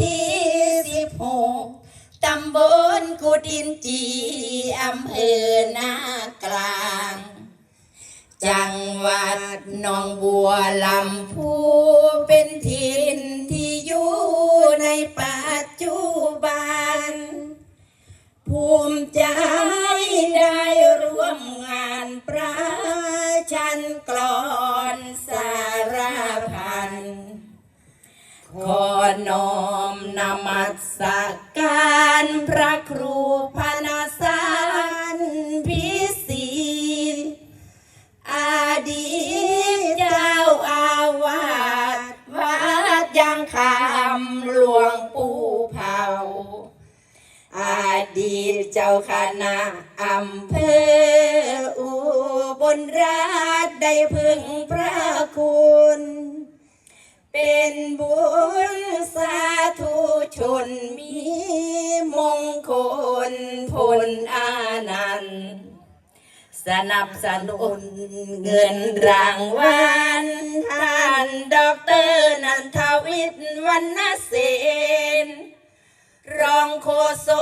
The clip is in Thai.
ที่สิบหกตำบลกุดินจีอำเภอนากลาง จังหวัดหนองบัวลำพูเป็นถิ่นที่อยู่ในปัจจุบัน ภูมิใจได้ร่วมงานประชันกลอนสารพันขอนอม นมัสการพระครูพนาสารพิสีอดีตเจ้าอาวาสวัดยางคำหลวงปู่เผา อดีตเจ้าคณะอำเภออุบลราชได้พึ่งพระคุณ นมีมงคลผลอานันต์สนับสนุนเงินรางวัลท่านดอกเตอร์นันทวิทย์วรรณเสนรองโฆษก